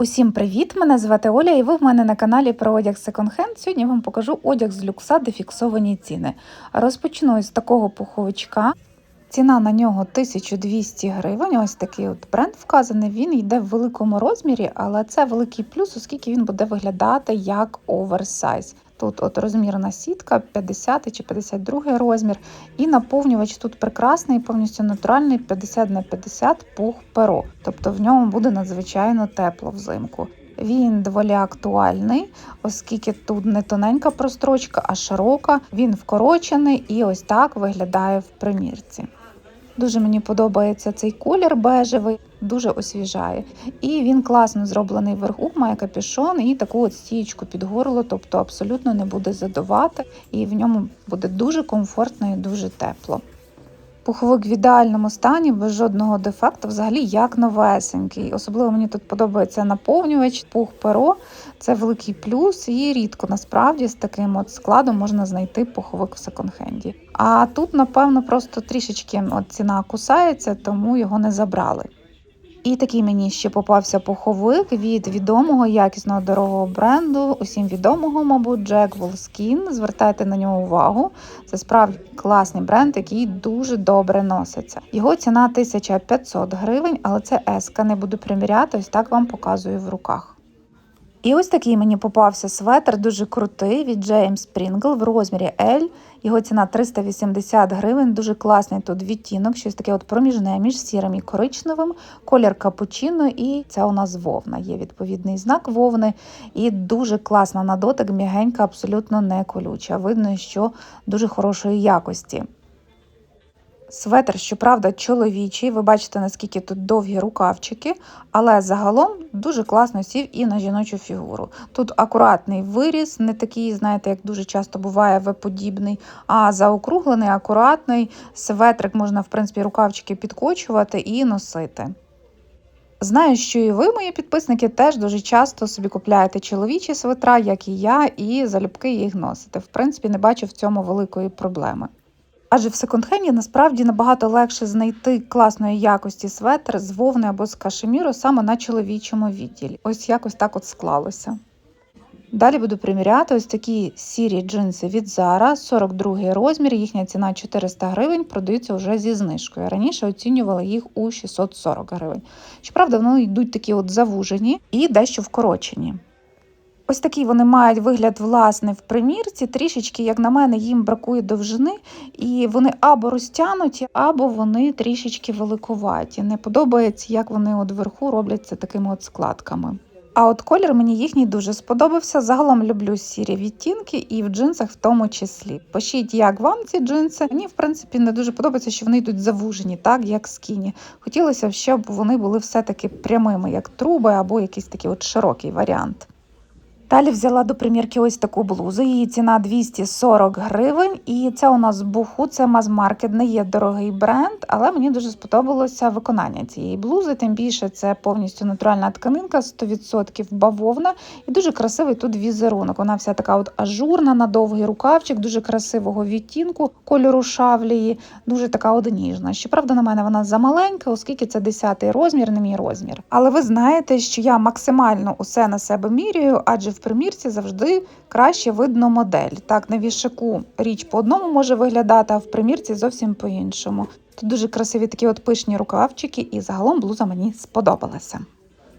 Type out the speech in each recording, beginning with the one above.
Усім привіт! Мене звати Оля, і ви в мене на каналі про одяг секонд-хенд. Сьогодні вам покажу одяг з люкса, де фіксовані ціни. Розпочну з такого пуховичка. Ціна на нього 1200 гривень. Ось такий от бренд вказаний. Він йде в великому розмірі, але це великий плюс, оскільки він буде виглядати як оверсайз. Тут от розмірна сітка 50 чи 52 розмір, і наповнювач тут прекрасний, повністю натуральний 50 на 50 пух перо. Тобто в ньому буде надзвичайно тепло взимку. Він доволі актуальний, оскільки тут не тоненька прострочка, а широка. Він вкорочений і ось так виглядає в примірці. Дуже мені подобається цей колір бежевий, дуже освіжає. І він класно зроблений вверху, має капюшон і таку от стієчку під горло, тобто абсолютно не буде задувати, і в ньому буде дуже комфортно і дуже тепло. Пуховик в ідеальному стані, без жодного дефекту, взагалі як новесенький. Особливо мені тут подобається наповнювач, пух перо. Це великий плюс, і рідко насправді з таким от складом можна знайти пуховик в секонд-хенді. А тут, напевно, просто трішечки от ціна кусається, тому його не забрали. І такий мені ще попався пуховик від відомого якісного дорогого бренду, усім відомого, мабуть, Jack Wolfskin. Звертайте на нього увагу. Це справді класний бренд, який дуже добре носиться. Його ціна 1500 гривень, але це еска. Не буду приміряти, ось так вам показую в руках. І ось такий мені попався светр, дуже крутий від James Pringle в розмірі L. Його ціна 380 гривень, дуже класний тут відтінок, щось таке от проміжне між сірим і коричневим, колір капучино, і це у нас вовна. Є відповідний знак вовни. І дуже класна на дотик, м'ягенька, абсолютно не колюча. Видно, що дуже хорошої якості. Светр, щоправда, чоловічий. Ви бачите, наскільки тут довгі рукавчики, але загалом дуже класно сів і на жіночу фігуру. Тут акуратний виріз, не такий, знаєте, як дуже часто буває В-подібний, а заокруглений, акуратний. Светрик можна, в принципі, рукавчики підкочувати і носити. Знаю, що і ви, мої підписники, теж дуже часто собі купляєте чоловічі светра, як і я, і залюбки їх носите. В принципі, не бачу в цьому великої проблеми. Адже в секонд-хенді насправді набагато легше знайти класної якості светр з вовни або з кашеміру саме на чоловічому відділі. Ось якось так от склалося. Далі буду приміряти ось такі сірі джинси від Zara, 42 розмір, їхня ціна 400 гривень, продаються вже зі знижкою. Раніше оцінювали їх у 640 гривень. Щоправда, вони йдуть такі от завужені і дещо вкорочені. Ось такий вони мають вигляд власне в примірці. Трішечки, як на мене, їм бракує довжини, і вони або розтянуті, або вони трішечки великуваті. Не подобається, як вони от вверху роблять це такими от складками. А от колір мені їхній дуже сподобався. Загалом люблю сірі відтінки і в джинсах в тому числі. Пишіть, як вам ці джинси. Мені, в принципі, не дуже подобається, що вони йдуть завужені, так як скіні. Хотілося б, щоб вони були все-таки прямими, як труби, або якийсь такий от широкий варіант. Далі взяла до примірки ось таку блузу. Її ціна 240 гривень. І це у нас буху, це мазмаркет, не є дорогий бренд, але мені дуже сподобалося виконання цієї блузи. Тим більше це повністю натуральна тканинка, 100% бавовна і дуже красивий тут візерунок. Вона вся така от ажурна, на довгий рукавчик, дуже красивого відтінку, кольору шавлії, дуже така от ніжна. Щоправда, на мене вона замаленька, оскільки це 10 розмір, не мій розмір. Але ви знаєте, що я максимально усе на себе міряю, адже в примірці завжди краще видно модель. Так, на вішаку річ по одному може виглядати, а в примірці зовсім по-іншому. Тут дуже красиві такі от пишні рукавчики, і загалом блуза мені сподобалася.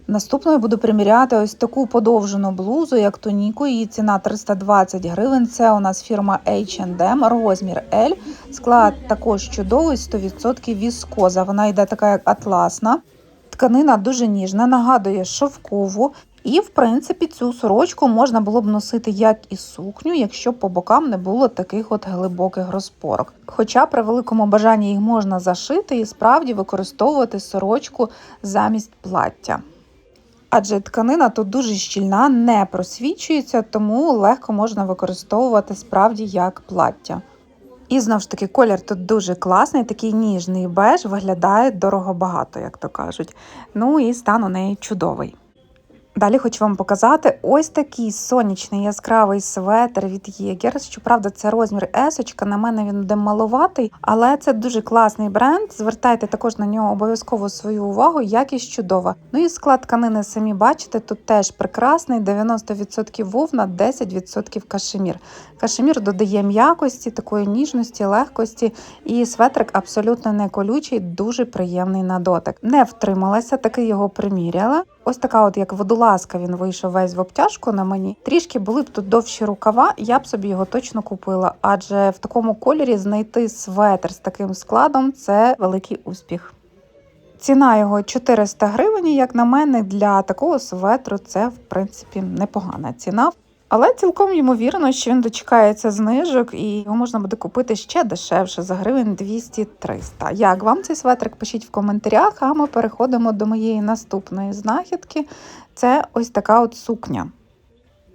Наступною буду приміряти ось таку подовжену блузу, як тоніку. Її ціна 320 гривень. Це у нас фірма H&M, розмір L. Склад також чудовий, 100% віскоза. Вона йде така як атласна. Тканина дуже ніжна, нагадує шовкову. І, в принципі, цю сорочку можна було б носити як і сукню, якщо по бокам не було таких от глибоких розпорок. Хоча при великому бажанні їх можна зашити і справді використовувати сорочку замість плаття. Адже тканина тут дуже щільна, не просвічується, тому легко можна використовувати справді як плаття. І знову ж таки, колір тут дуже класний, такий ніжний беж, виглядає дорого багато, як то кажуть. Ну і стан у неї чудовий. Далі хочу вам показати ось такий сонячний яскравий светр від Єгер. Щоправда, це розмір есочка. На мене він буде маловатий, але це дуже класний бренд. Звертайте також на нього обов'язково свою увагу, якість чудова. Ну і склад тканини самі бачите, тут теж прекрасний: 90% вовна, 10% кашемір. Кашемір додає м'якості, такої ніжності, легкості, і светрик абсолютно не колючий, дуже приємний на дотик. Не втрималася, таки його приміряла. Ось така, от як водолазка, він вийшов весь в обтяжку на мені. Трішки були б тут довші рукава, я б собі його точно купила, адже в такому кольорі знайти светр з таким складом це великий успіх. Ціна його 400 гривень, як на мене, для такого светру це в принципі непогана ціна. Але цілком ймовірно, що він дочекається знижок і його можна буде купити ще дешевше за гривень 200-300. Як вам цей светрик? Пишіть в коментарях, а ми переходимо до моєї наступної знахідки. Це ось така от сукня.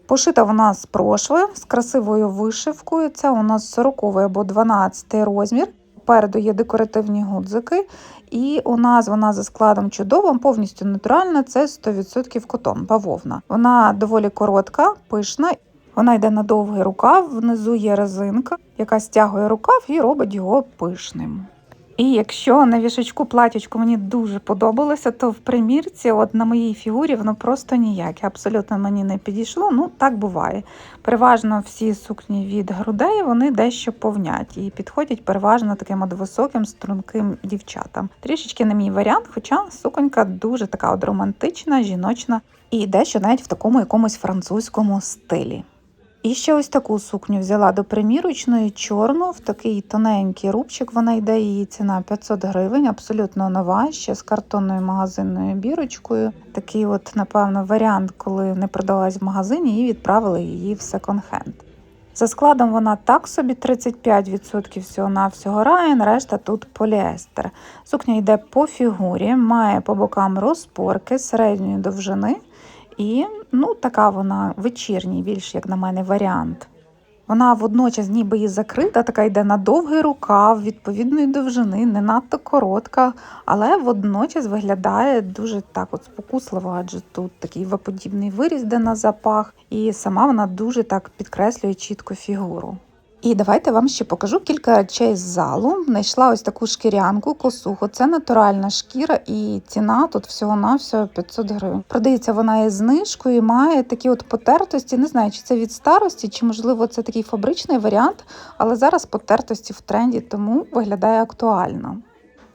Пошита вона з прошви, з красивою вишивкою. Це у нас 40 або 12 розмір. Попереду є декоративні гудзики, і у нас вона за складом чудовим, повністю натуральна. Це 100% котон, бавовна. Вона доволі коротка, пишна. Вона йде на довгий рукав, внизу є резинка, яка стягує рукав і робить його пишним. І якщо на вішачку платячку мені дуже подобалося, то в примірці, от на моїй фігурі, воно просто ніяке, абсолютно мені не підійшло. Ну так буває. Переважно всі сукні від грудей вони дещо повнять і підходять переважно таким от високим, струнким дівчатам. Трішечки не мій варіант, хоча суконька дуже така от романтична, жіночна і дещо навіть в такому якомусь французькому стилі. І ще ось таку сукню взяла до примірочної, чорну, в такий тоненький рубчик. Вона йде, її ціна 500 гривень, абсолютно нова, ще з картонною магазинною бірочкою. Такий, от, напевно, варіант, коли не продалась в магазині, і відправили її в секонд-хенд. За складом вона так собі 35% всього навсього раєн, решта тут поліестер. Сукня йде по фігурі, має по бокам розпорки середньої довжини. І ну, така вона вечірній, більш, як на мене, варіант. Вона водночас ніби і закрита, така йде на довгий рукав, відповідної довжини, не надто коротка, але водночас виглядає дуже так от спокусливо, адже тут такий виподібний виріз, де на запах, і сама вона дуже так підкреслює чітко фігуру. І давайте вам ще покажу кілька речей з залу. Знайшла ось таку шкірянку, косуху. Це натуральна шкіра, і ціна тут всього-навсього 500 гривень. Продається вона із знижкою, і має такі от потертості. Не знаю, чи це від старості, чи можливо це такий фабричний варіант, але зараз потертості в тренді, тому виглядає актуально.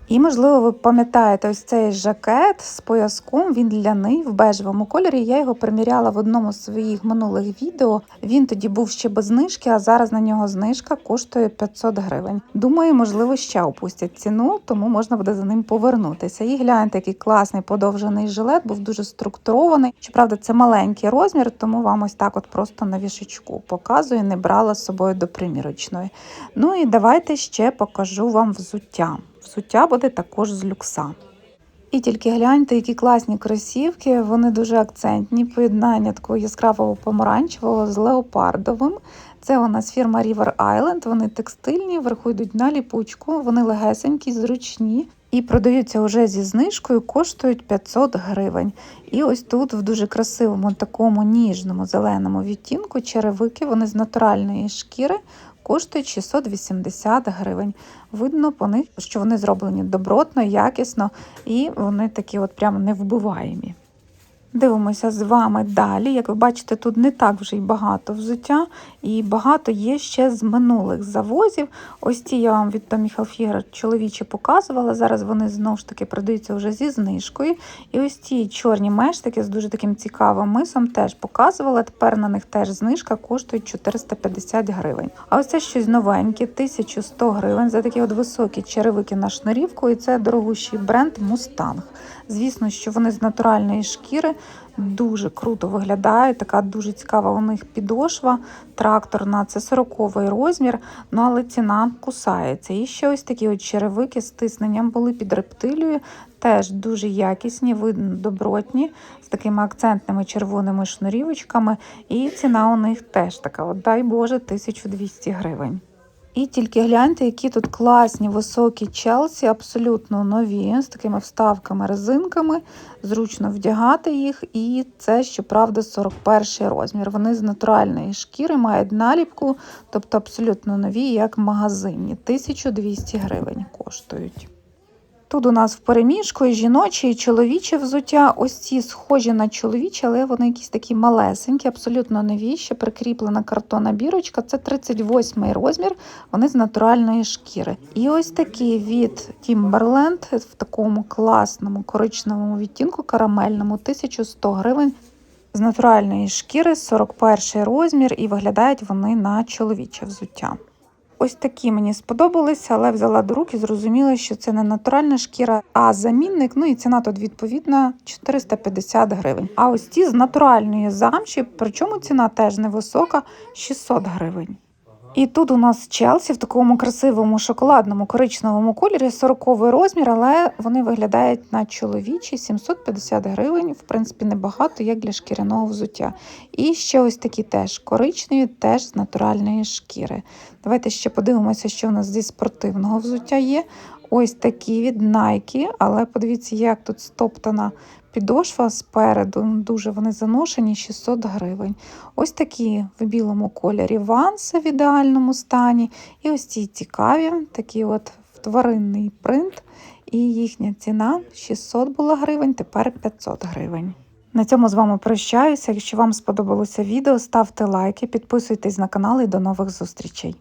І, можливо, ви пам'ятаєте ось цей жакет з пояском, він ляний в бежевому кольорі. Я його приміряла в одному з своїх минулих відео. Він тоді був ще без знижки, а зараз на нього знижка коштує 500 гривень. Думаю, можливо, ще опустять ціну, тому можна буде за ним повернутися. І гляньте, який класний подовжений жилет, був дуже структурований. Щоправда, це маленький розмір, тому вам ось так от просто на вішечку показую, не брала з собою до примірочної. Ну і давайте ще покажу вам взуття. Взуття буде також з люкса. І тільки гляньте, які класні кросівки, вони дуже акцентні. Поєднання такого яскравого помаранчевого з леопардовим. Це у нас фірма River Island, Вони текстильні, вверху йдуть на ліпучку, вони легесенькі, зручні і продаються вже зі знижкою, коштують 500 гривень. І ось тут в дуже красивому такому ніжному зеленому відтінку черевики, вони з натуральної шкіри коштують 680 гривень. Видно по них, що вони зроблені добротно, якісно і вони такі от прямо невбиваємі. Дивимося з вами далі. Як ви бачите, тут не так вже й багато взуття, і багато є ще з минулих завозів. Ось ті я вам від Tommy Hilfiger чоловічі показувала. Зараз вони знову ж таки продаються вже зі знижкою. І ось ті чорні мештики з дуже таким цікавим мисом теж показувала. Тепер на них теж знижка коштує 450 гривень. А ось це щось новеньке, 1100 гривень за такі от високі черевики на шнурівку. І це дорогущий бренд Mustang. Звісно, що вони з натуральної шкіри дуже круто виглядають. Така дуже цікава у них підошва тракторна. Це 40 розмір, ну але ціна кусається. І ще ось такі от черевики з тисненням були під рептилією. Теж дуже якісні, видно, добротні, з такими акцентними червоними шнурівочками. І ціна у них теж така, от дай Боже, 1200 гривень. І тільки гляньте, які тут класні високі челсі, абсолютно нові, з такими вставками, резинками, зручно вдягати їх. І це, щоправда, 41 розмір. Вони з натуральної шкіри мають наліпку, тобто абсолютно нові, як в магазині. 1200 гривень коштують. Тут у нас в переміжку і жіноче, і чоловіче взуття. Ось ці схожі на чоловічі, але вони якісь такі малесенькі, абсолютно нові. Ще прикріплена картонна бірочка. Це 38 розмір, вони з натуральної шкіри. І ось такий від Timberland в такому класному коричневому відтінку, карамельному, 1100 гривень. З натуральної шкіри 41 розмір, і виглядають вони на чоловіче взуття. Ось такі мені сподобалися, але взяла до рук і зрозуміла, що це не натуральна шкіра, а замінник. Ну і ціна тут відповідна 450 гривень. А ось ті з натуральної замші, причому ціна теж невисока 600 гривень. І тут у нас Челсі в такому красивому шоколадному коричневому кольорі 40 розмір, але вони виглядають на чоловічі 750 гривень. В принципі, небагато, як для шкіряного взуття. І ще ось такі теж коричневі, теж з натуральної шкіри. Давайте ще подивимося, що в нас зі спортивного взуття є. Ось такі від Nike, але подивіться, як тут стоптана підошва спереду. Дуже вони заношені 600 гривень. Ось такі в білому кольорі ванси в ідеальному стані. І ось ці цікаві, такі от тваринний принт. І їхня ціна 600 була гривень, тепер 500 гривень. На цьому з вами прощаюся. Якщо вам сподобалося відео, ставте лайки, підписуйтесь на канал і до нових зустрічей.